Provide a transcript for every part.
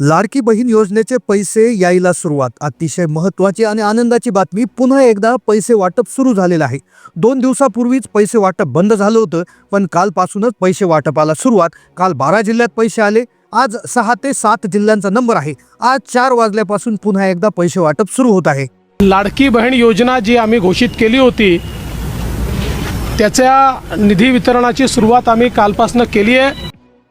लाडकी बहीण योजनेचे पैसे यायला सुरुवात. अतिशय महत्त्वाची आणि आनंदाची बातमी पुन्हा एकदा पैसे वाटप सुरू झालेलं आहे. दोन दिवसापूर्वीच पैसे वाटप बंद झालं होतं पण कालपासूनच पैसे वाटपाला सुरुवात. काल बारा जिल्ह्यात पैसे आले आज सहा ते सात जिल्ह्यांचा नंबर आहे. आज चार वाजल्यापासून पुन्हा एकदा पैसे वाटप सुरू होत आहे. लाडकी बहीण योजना जी आम्ही घोषित केली होती त्याच्या निधी वितरणाची सुरुवात आम्ही कालपासून केली आहे.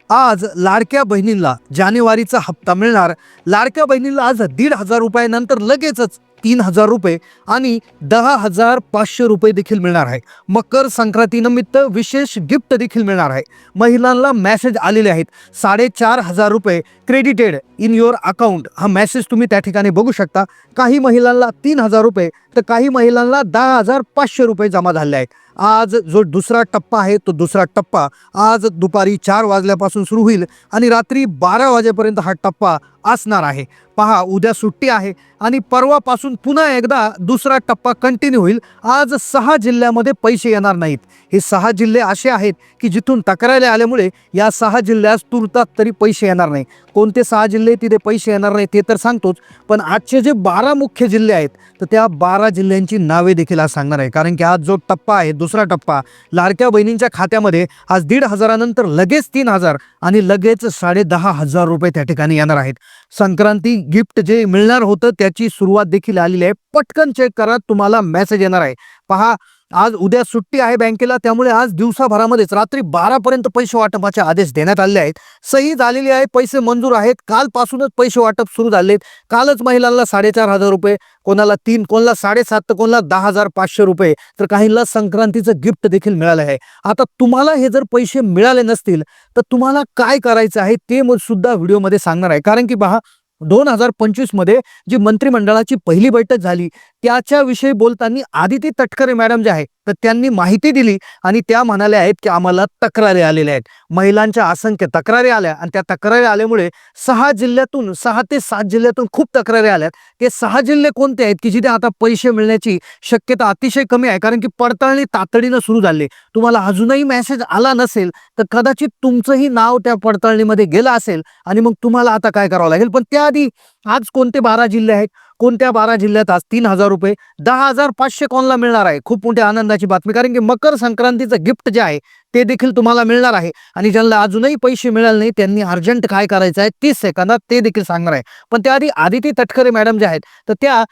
आज लाडक्या बहिणींना जानेवारीचा हप्ता मिळणार. लाडक्या बहिणीला आज दीड हजार रुपयानंतर लगेचच तीन हजार रुपये आणि दहा हजार पाचशे रुपये देखील मिळणार आहे. मकर संक्रांतीनिमित्त विशेष गिफ्ट देखील मिळणार आहे. महिलांना मॅसेज आलेले आहेत. साडेचार हजार रुपये क्रेडिटेड इन युअर अकाउंट हा मॅसेज तुम्ही त्या ठिकाणी बघू शकता. काही महिलांना तीन हजार रुपये तर काही महिलांना दहा हजार पाचशे रुपये जमा झाले आहेत. आज जो दुसरा टप्पा आहे तो दुसरा टप्पा आज दुपारी चार वाजल्यापासून सुरू होईल आणि रात्री बारा वाजेपर्यंत हा टप्पा असणार आहे. पहा उद्या सुट्टी आहे आणि परवापासून पुन्हा एकदा दुसरा टप्पा कंटिन्यू होईल. आज सहा जिल्ह्यामध्ये पैसे येणार नाहीत. हे सहा जिल्हे असे आहेत की जिथून तक्रारी आल्यामुळे या सहा जिल्ह्यास तुरतात तरी पैसे येणार नाही. कोणते सहा जिल्हे तिथे पैसे येणार नाही ते तर सांगतोच पण आजचे जे बारा मुख्य जिल्हे आहेत तर त्या बारा जिल्ह्यांची नावे देखील आज सांगणार आहे. कारण की आज जो टप्पा आहे दुसरा टप्पा लाडक्या बहिणींच्या खात्यामध्ये आज दीड हजारानंतर लगेच तीन हजार आणि लगेच साडे दहा हजार रुपये त्या ठिकाणी येणार आहेत. संक्रांती गिफ्ट जे मिळणार होतं त्याची सुरुवात देखील आलेली आहे. पटकन चेक करा तुम्हाला मेसेज येणार आहे. पहा आज उद्या सुट्टी आहे बँकेला त्यामुळे आज दिवसाभरामध्येच रात्री बारापर्यंत पैसे वाटपाचे आदेश देण्यात आले आहेत. सही झालेली आहे पैसे मंजूर आहेत. कालपासूनच पैसे वाटप सुरू झाले कालच महिलांना साडेचार हजार रुपये कोणाला तीन कोणाला साडेसात तर कोणाला दहा हजार पाचशे रुपये तर काहींना संक्रांतीचं गिफ्ट देखील मिळालं आहे. आता तुम्हाला हे जर पैसे मिळाले नसतील तर तुम्हाला काय करायचं आहे ते मग सुद्धा व्हिडिओमध्ये सांगणार आहे. कारण की पहा दोन हजार पंचवीसमध्ये जी मंत्रिमंडळाची पहिली बैठक झाली त्याच्याविषयी बोलताना आदिती तटकरे मॅडम जे आहे तर त्यांनी माहिती दिली आणि त्या म्हणाल्या आहेत की आम्हाला तक्रारी आलेल्या आहेत. महिलांच्या असंख्य तक्रारी आल्या आणि त्या तक्रारी आल्यामुळे सहा जिल्ह्यातून सहा ते सात जिल्ह्यातून खूप तक्रारी आल्यात. ते सहा जिल्हे कोणते आहेत की जिथे आता पैसे मिळण्याची शक्यता अतिशय कमी आहे? कारण की पडताळणी तातडीनं सुरू झाली. तुम्हाला अजूनही मेसेज आला नसेल तर कदाचित तुमचंही नाव त्या पडताळणीमध्ये गेलं असेल आणि मग तुम्हाला आता काय करावं लागेल? पण त्याआधी आज कोणते बारा जिल्हे आहेत? कोणत्या बारा जिल्ह्यात आज तीन हजार रुपये दहा हजार पाचशे कोणला मिळणार आहे? खूप मोठ्या आनंदाची बातमी. कारण की मकर संक्रांतीचं गिफ्ट जे आहे ते देखील तुम्हाला मिळणार आहे. आणि ज्यांना अजूनही पैसे मिळाले नाही त्यांनी अर्जंट काय करायचं आहे तीस सेकंदात ते देखील सांगणार आहे. पण त्याआधी आदिती तटकरे मॅडम ज्या आहेत तर त्या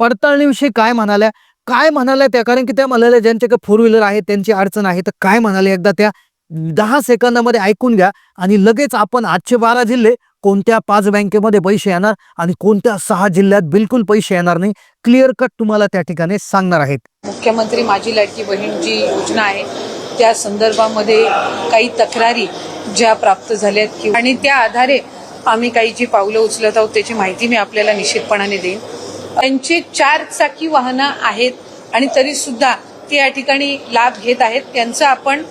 पडताळणीविषयी काय म्हणाल्या? काय म्हणाल्या त्या? कारण की त्या म्हणाल्या ज्यांच्याकडे फोर व्हीलर आहे त्यांची अडचण आहे तर काय म्हणाले एकदा त्या दहा सेकंदामध्ये ऐकून घ्या. आणि लगेच आपण आजचे बारा जिल्हे कोणत्या पाच बँकेमध्ये पैसे येणार आणि कोणत्या सहा जिल्ह्यात बिलकुल पैसे येणार नाही क्लिअर कट तुम्हाला त्या ठिकाणी सांगणार आहेत. मुख्यमंत्री माझी लाडकी बहीण जी योजना आहे त्या संदर्भामध्ये काही तक्रारी ज्या प्राप्त झाल्यात आणि त्या आधारे आम्ही काही जी पावलं उचलत आहोत त्याची माहिती मी आपल्याला निश्चितपणाने देईन. त्यांची चार चाकी वाहनं आहेत आणि तरी सुद्धा ते या ठिकाणी लाभ घेत आहेत. त्यांचं आपण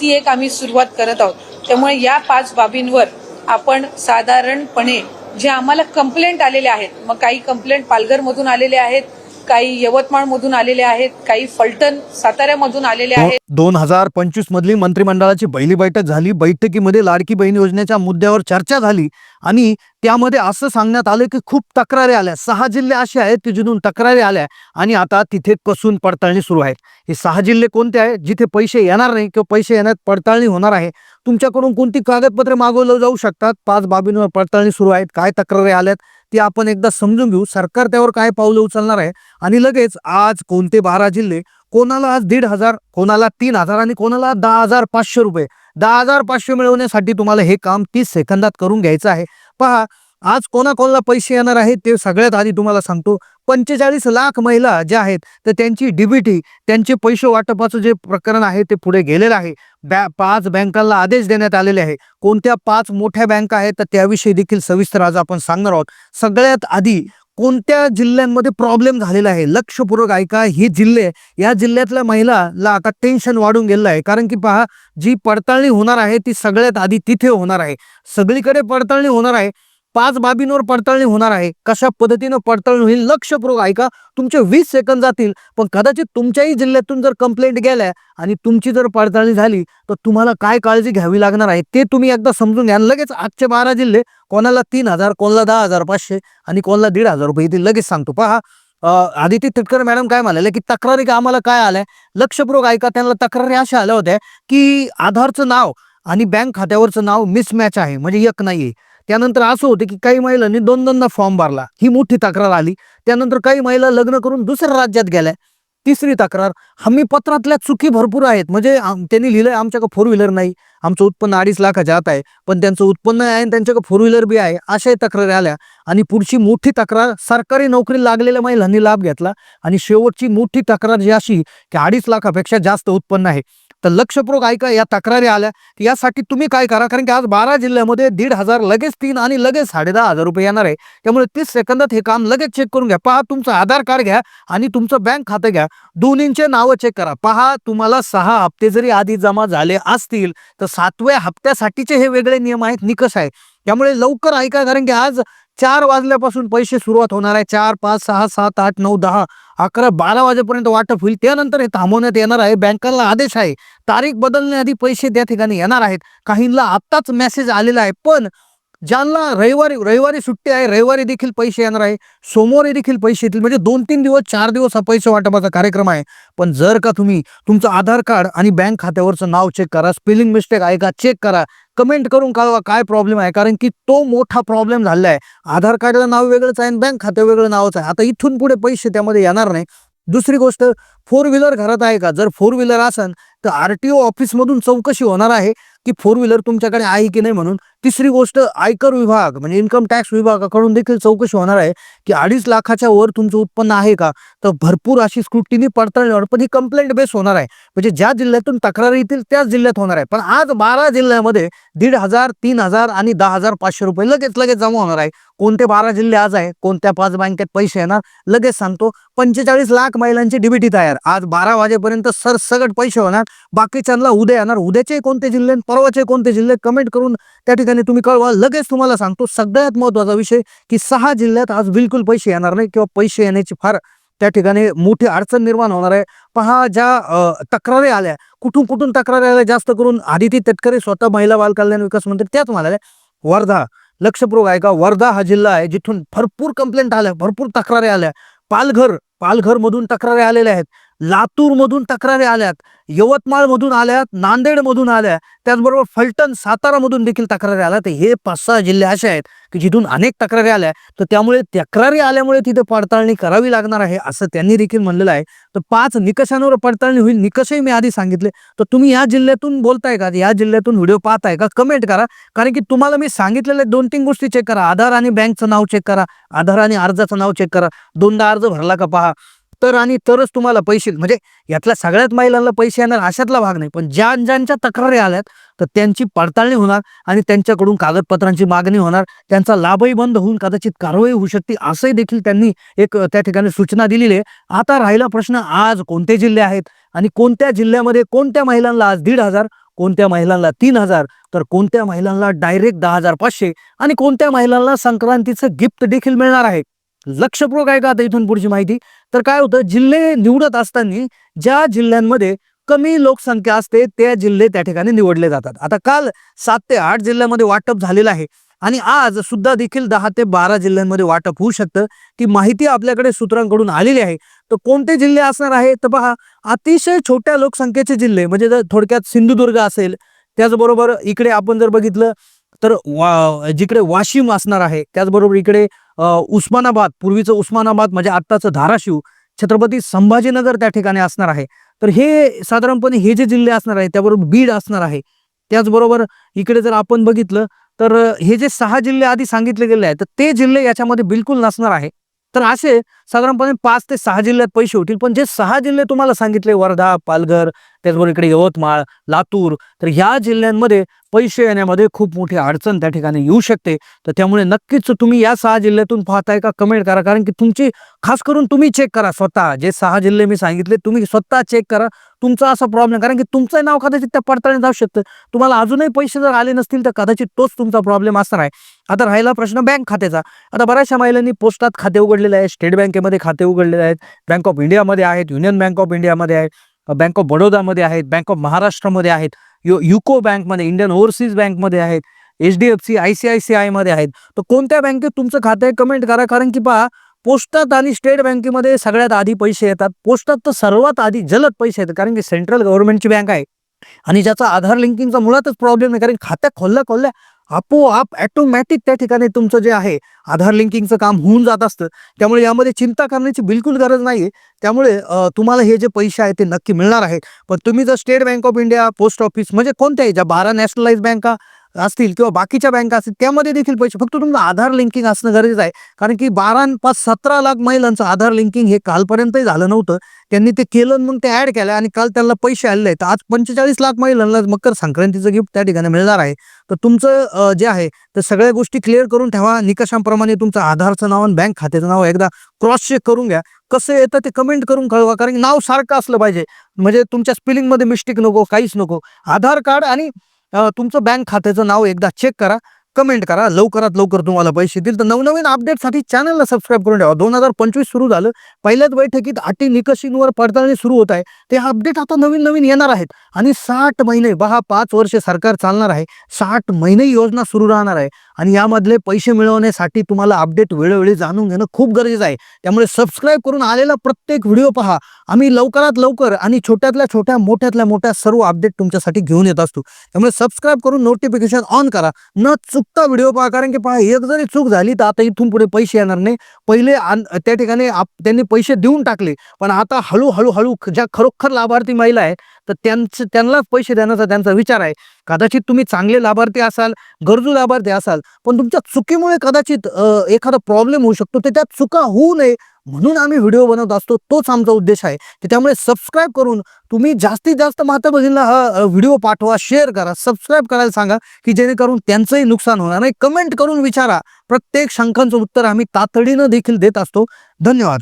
ती एक आम्ही सुरुवात करत आहोत. त्यामुळे या पाच बाबींवर आपण साधारणपणे जे आम्हाला कंप्लेंट आलेले आहेत मग काही कंप्लेंट पालघरमधून आलेले आहेत काही यवतमाळमधून आलेले आहेत काही फलटण साताऱ्यामधून आलेले आहेत. दोन हजार पंचवीस मधली मंत्रिमंडळाची पहिली बैठक झाली. बैठकीमध्ये लाडकी बहीण योजनेच्या मुद्द्यावर चर्चा झाली आणि त्यामध्ये असं सांगण्यात आलं की खूप तक्रारी आल्या. सहा जिल्हे असे आहेत की जिथून तक्रारी आल्या आणि आता तिथे कसून पडताळणी सुरू आहे हे सहा जिल्हे कोणते आहेत? जिथे पैसे येणार नाही किंवा पैसे येण्यात पडताळणी होणार आहे. तुमच्याकडून कोणती कागदपत्रे मागवलं जाऊ शकतात? पाच बाबींवर पडताळणी सुरू आहेत. काय तक्रारी आल्यात? ती आपण एकदा समजून घेऊ. सरकार त्यावर काय पावलं उचलणार आहे? आणि लगेच आज कोणते बारा जिल्हे? कोणाला आज दीड हजार कोणाला तीन हजार आणि कोणाला दहा हजार पाचशे रुपये? दहा हजार पाचशे मिळवण्यासाठी तुम्हाला हे काम तीस सेकंदात करून घ्यायचं आहे. पहा आज कोणाकोणाला पैसे येणार आहेत ते सगळ्यात आधी तुम्हाला सांगतो. पंचेचाळीस लाख महिला ज्या आहेत तर त्यांची डीबीटी त्यांचे पैसे वाटपाचं जे प्रकरण आहे ते पुढे गेलेलं आहे. बॅ पाच बँकांना आदेश देण्यात आलेले आहे. कोणत्या पाच मोठ्या बँका आहेत तर त्याविषयी देखील सविस्तर आज आपण सांगणार आहोत. सगळ्यात आधी कोणत्या जिल्ह्यांमध्ये प्रॉब्लेम झालेला आहे? लक्षपूर्वक ऐका हे जिल्हे या जिल्ह्यातल्या महिलाला आता टेन्शन वाढून गेलेलं आहे. कारण की पहा जी पडताळणी होणार आहे ती सगळ्यात आधी तिथे होणार आहे. सगळीकडे पडताळणी होणार आहे. पाच बाबींवर पडताळणी होणार आहे. कशा पद्धतीनं पडताळणी होईल? लक्षपूर्वक ऐका. तुमचे वीस सेकंद जातील. पण कदाचित तुमच्याही जिल्ह्यातून जर कंप्लेंट गेल्या आणि तुमची जर पडताळणी झाली तर तुम्हाला काय काळजी घ्यावी लागणार आहे? ते तुम्ही एकदा समजून घ्या. लगेच आजचे बारा जिल्हे कोणाला तीन हजार कोणाला दहा हजार पाचशे आणि कोणाला दीड हजार रुपये येतील लगेच सांगतो. पहा. आदिती तिटकर मॅडम काय म्हणाले की तक्रारी का आम्हाला काय आल्या? लक्षपूर्वक ऐका. त्यांना तक्रारी अशा आल्या होत्या की आधारचं नाव आणि बँक खात्यावरचं नाव मिसमॅच आहे. म्हणजे एक नाहीये. त्यानंतर असं होतं की काही महिलांनी दोन दोनदा फॉर्म भरला. ही मोठी तक्रार आली. त्यानंतर काही महिला लग्न करून दुसऱ्या राज्यात गेल्या. तिसरी तक्रार हमी पत्रातल्या चुकी भरपूर आहेत. म्हणजे आम- त्यांनी लिहिलंय आमच्याकडे फोर व्हीलर नाही. आमचं उत्पन्न अडीच लाखाच्या आत आहे. पण त्यांचं उत्पन्न आहे आणि त्यांच्याकडे फोर व्हीलर बी आहे. अशाही तक्रारी आल्या. आणि पुढची मोठी तक्रार सरकारी नोकरी लागलेल्या महिलांनी लाभ घेतला. आणि शेवटची मोठी तक्रार जी अशी की अडीच लाखापेक्षा जास्त उत्पन्न आहे. तर लक्षपूर्वक ऐका या तक्रारी आल्या. यासाठी तुम्ही काय करा कारण की आज बारा जिल्ह्यामध्ये दीड हजार लगेच तीन आणि लगेच साडे दहा हजार रुपये येणार आहे. त्यामुळे तीस सेकंदात हे काम लगेच चेक करून घ्या. पहा तुमचं आधार कार्ड घ्या आणि तुमचं बँक खातं घ्या. दोन्हींचे नावं चेक करा. पहा तुम्हाला सहा हप्ते जरी आधी जमा झाले असतील तर सातव्या हप्त्यासाठीचे हे वेगळे नियम आहेत निकष आहे. त्यामुळे लवकर ऐका कारण की आज चार वाजल्यापासून पैसे सुरुवात होणार आहे. चार पाच सहा सात आठ नऊ दहा अकरा बारा वाजेपर्यंत वाटप होईल. त्यानंतर हे थांबवण्यात येणार आहे. बँकांना आदेश आहे. तारीख बदलण्याआधी पैसे त्या ठिकाणी येणार आहेत. काहींना आत्ताच मेसेज आलेला आहे. पण ज्यांना रविवारी रविवारी सुट्टी आहे रविवारी देखील पैसे येणार आहे सोमवारी देखील पैसे येतील म्हणजे दोन तीन दिवस चार दिवस हा पैसे वाटपाचा कार्यक्रम आहे. पण जर का तुम्ही तुमचं आधार कार्ड आणि बँक खात्यावरचं नाव चेक करा स्पेलिंग मिस्टेक आहे का चेक करा कमेंट करून कळवा काय प्रॉब्लेम आहे कारण की तो मोठा प्रॉब्लेम झालेला आहे आधार कार्डला नाव वेगळंच आहे आणि बँक खातं वेगळं नावच आहे. आता इथून पुढे पैसे त्यामध्ये येणार नाही. दुसरी गोष्ट फोर व्हीलर घरात आहे का? जर फोर व्हीलर असेल तर आर टी ओ ऑफिसमधून चौकशी होणार आहे. की फोर व्हीलर तुमच्याकडे आहे की नाही म्हणून तिसरी गोष्ट आयकर विभाग म्हणजे इन्कम टॅक्स विभागाकडून देखील चौकशी होणार आहे की अडीच लाखाच्या वर तुमचं उत्पन्न आहे का? तर भरपूर अशी स्क्रुटिनी पडताळणार पण ही कंप्लेंट बेस होणार आहे. म्हणजे ज्या जिल्ह्यातून तक्रारी येतील त्याच जिल्ह्यात होणार आहे. पण आज बारा जिल्ह्यामध्ये दीड हजार तीन हजार आणि दहा हजार पाचशे रुपये लगेच लगेच जमा होणार आहे. कोणते बारा जिल्हे आज आहे कोणत्या पाच बँकेत पैसे येणार लगेच सांगतो. पंचेचाळीस लाख महिलांची डीबीटी तयार. आज बारा वाजेपर्यंत सरसगट पैसे होणार. बाकीच्यांना उद्या येणार. उद्याचे कोणते जिल्हे? परवाचे कोणते जिल्हे कमेंट करून त्या ठिकाणी तुम्ही कळवा. लगेच तुम्हाला सांगतो सगळ्यात महत्त्वाचा विषय की सहा जिल्ह्यात आज बिलकुल पैसे येणार नाही किंवा पैसे येण्याची फार त्या ठिकाणी मोठी अडचण निर्माण होणार आहे. पहा ज्या तक्रारी आल्या कुठून कुठून तक्रारी आल्या जास्त करून आदिती तटकरे स्वतः महिला बाल कल्याण विकास मंत्री त्याच म्हणाल्या वर्धा लक्षपूर्वक आहे का? वर्धा हा जिल्हा आहे जिथून भरपूर कंप्लेंट आल्या भरपूर तक्रारी आल्या. पालघर पालघरमधून तक्रारी आलेल्या आहेत. लातूरमधून तक्रारी आल्यात यवतमाळमधून आल्यात नांदेडमधून आल्या त्याचबरोबर फलटण सातारामधून देखील तक्रारी आल्या तर हे पाच सहा जिल्हे असे आहेत की जिथून अनेक तक्रारी आल्या तर त्यामुळे तक्रारी आल्यामुळे तिथे पडताळणी करावी लागणार आहे असं त्यांनी देखील म्हणलेलं आहे. तर पाच निकषांवर पडताळणी होईल निकषही मी आधी सांगितले. तर तुम्ही या जिल्ह्यातून बोलताय का? या जिल्ह्यातून व्हिडिओ पाहताय का? कमेंट करा. कारण की तुम्हाला मी सांगितलेल्या दोन तीन गोष्टी चेक करा. आधार आणि बँकचं नाव चेक करा. आधार आणि अर्जाचं नाव चेक करा. दोनदा अर्ज भरला का पहा. तर आणि तरच तुम्हाला पैसे म्हणजे यातल्या सगळ्यात महिलांना पैसे येणार अशातला भाग नाही. पण ज्या ज्यांच्या तक्रारी आल्यात तर त्यांची पडताळणी होणार आणि त्यांच्याकडून कागदपत्रांची मागणी होणार. त्यांचा लाभही बंद होऊन कदाचित कारवाई होऊ शकते असंही देखील त्यांनी एक त्या ठिकाणी सूचना दिलेली आहे. आता राहिला प्रश्न आज कोणते जिल्हे आहेत? आणि कोणत्या जिल्ह्यामध्ये कोणत्या महिलांना आज दीड हजार कोणत्या महिलांना तीन हजार तर कोणत्या महिलांना डायरेक्ट दहा हजार पाचशे आणि कोणत्या महिलांना संक्रांतीचं गिफ्ट देखील मिळणार आहे? लक्षपूर्वक आहे का आता इथून पुढची माहिती? तर काय होतं जिल्हे निवडत असताना ज्या जिल्ह्यांमध्ये कमी लोकसंख्या असते त्या जिल्हे त्या ठिकाणी निवडले जातात. आता काल सात ते आठ जिल्ह्यामध्ये वाटप झालेलं आहे आणि आज सुद्धा देखील दहा ते बारा जिल्ह्यांमध्ये वाटप होऊ शकतं. ती माहिती आपल्याकडे सूत्रांकडून आलेली आहे. तर कोणते जिल्हे असणार आहे? तर पहा अतिशय छोट्या लोकसंख्येचे जिल्हे म्हणजे जर थोडक्यात सिंधुदुर्ग असेल त्याचबरोबर इकडे आपण जर बघितलं तर वा जिकडे वाशिम असणार आहे त्याचबरोबर इकडे उस्मानाबाद पूर्वीचं उस्मानाबाद म्हणजे आत्ताचं धाराशिव छत्रपती संभाजीनगर त्या ठिकाणी असणार आहे. तर हे साधारणपणे हे जे जिल्हे असणार आहे त्याबरोबर बीड असणार आहे. त्याचबरोबर इकडे जर आपण बघितलं तर हे जे सहा जिल्हे आधी सांगितले गेले आहेत तर ते जिल्हे याच्यामध्ये बिलकुल नसणार आहे. तर असे साधारणपणे पाच ते सहा जिल्ह्यात पैसे होतील. पण जे सहा जिल्हे तुम्हाला सांगितले वर्धा पालघर त्याचबरोबर इकडे यवतमाळ लातूर तर ह्या जिल्ह्यांमध्ये पैसे येण्यामध्ये खूप मोठी अडचण त्या ठिकाणी येऊ शकते. तर त्यामुळे नक्कीच तुम्ही या सहा जिल्ह्यातून पाहताय का कमेंट करा. कारण की तुमची खास करून तुम्ही चेक करा स्वतः. जे सहा जिल्हे मी सांगितले तुम्ही स्वतः चेक करा. तुमचा असा प्रॉब्लेम कारण की तुमचं नाव कदाचित त्या पडताळणी जाऊ शकतं. तुम्हाला अजूनही पैसे जर आले नसतील तर कदाचित तोच तुमचा प्रॉब्लेम असणार आहे. आता राहिला प्रश्न बँक खात्याचा. आता बऱ्याचशा महिलांनी पोस्टात खाते उघडलेले आहे. स्टेट बँकेमध्ये खाते उघडलेले आहेत. बँक ऑफ इंडियामध्ये आहेत युनियन बँक ऑफ इंडियामध्ये आहेत बँक ऑफ बडोदामध्ये आहेत बँक ऑफ महाराष्ट्रामध्ये आहेत यु युको बँकमध्ये इंडियन ओव्हरसीज बँकमध्ये आहेत H D F C I C I C आयमध्ये आहेत. तर कोणत्या बँकेत तुमचं खातं आहे कमेंट करा. कारण की पहा पोस्टात आणि स्टेट बँकेमध्ये सगळ्यात आधी पैसे येतात. पोस्टात तर सर्वात आधी जलद पैसे येतात. कारण की सेंट्रल गव्हर्नमेंटची बँक आहे. आणि ज्याचा आधार लिंकिंगचा मुळातच प्रॉब्लेम नाही. कारण खात्या खोलल्या खोलल्या आपोआप ॲटोमॅटिक त्या ठिकाणी तुमचं जे आहे आधार लिंकिंगचं काम होऊन जात असतं. त्यामुळे यामध्ये चिंता करण्याची बिलकुल गरज नाही आहे त्यामुळे तुम्हाला हे जे पैसे आहेत ते नक्की मिळणार आहेत. पण तुम्ही जर State Bank of India post office म्हणजे कोणत्याही ज्या बारा नॅशनलाइज बँका असतील किंवा बाकीच्या बँका असतील त्यामध्ये देखील पैसे. फक्त तुमचं आधार लिंकिंग असणं गरजेचं आहे. कारण की बारा पाच सतरा लाख महिलांचं आधार लिंकिंग हे कालपर्यंतही झालं नव्हतं. त्यांनी ते केलं मग ते ऍड केलं आणि काल त्यांना पैसे आलेले आहेत. आज पंचेचाळीस लाख महिलांना मकर संक्रांतीचं गिफ्ट त्या ठिकाणी मिळणार आहे. तर तुमचं जे आहे तर सगळ्या गोष्टी क्लिअर करून ठेवा. निकषांप्रमाणे तुमचं आधारचं नाव आणि बँक खात्याचं नाव एकदा क्रॉस चेक करून घ्या. कसं येतं ते कमेंट करून कळवा. कारण नाव सारखं असलं पाहिजे. म्हणजे तुमच्या स्पेलिंगमध्ये मिस्टेक नको काहीच नको. आधार कार्ड आणि तुमचं बँक खात्याचं नाव एकदा चेक करा कमेंट करा लवकरात लवकर तुम्हाला पैसे देतील तर नवनवीन अपडेटसाठी चॅनलला सबस्क्राईब करून ठेवा. दोन हजार पंचवीस सुरू झालं. पहिल्याच बैठकीत अटी निकषींवर पडताळणी सुरू होत आहे. ते अपडेट आता नवीन नवीन येणार आहेत. आणि साठ महिने बहा पाच वर्षे सरकार चालणार आहे. साठ महिने योजना सुरू राहणार आहे. आणि यामधले पैसे मिळवण्यासाठी तुम्हाला अपडेट वेळोवेळी जाणून घेणं खूप गरजेचं आहे. त्यामुळे सबस्क्राईब करून आलेला प्रत्येक व्हिडिओ पहा. आम्ही लवकरात लवकर आणि छोट्यातल्या छोट्या मोठ्यातल्या मोठ्या सर्व अपडेट तुमच्यासाठी घेऊन येत असतो. त्यामुळे सबस्क्राईब करून नोटिफिकेशन ऑन करा. न चुकता व्हिडिओ पहा कारण की पहा एक जरी चूक झाली तर आता इथून पुढे पैसे येणार नाही. पहिले त्या ठिकाणी आप- त्यांनी पैसे देऊन टाकले. पण आता हळूहळू हळू ज्या खरोखर लाभार्थी महिला आहेत तर त्यांचं त्यांनाच पैसे देण्याचा त्यांचा विचार आहे. कदाचित तुम्ही चांगले लाभार्थी असाल गरजू लाभार्थी असाल पण तुमच्या चुकीमुळे कदाचित एखादा प्रॉब्लेम होऊ शकतो. तर त्या चुका होऊ नये म्हणून आम्ही व्हिडिओ बनवत असतो. तोच आमचा उद्देश आहे. तर त्यामुळे सबस्क्राईब करून तुम्ही जास्तीत जास्त माता हा व्हिडिओ पाठवा शेअर करा सबस्क्राईब करायला सांगा की जेणेकरून त्यांचंही नुकसान होणार नाही. कमेंट करून विचारा. प्रत्येक शंकांचं उत्तर आम्ही तातडीनं देखील देत असतो. धन्यवाद.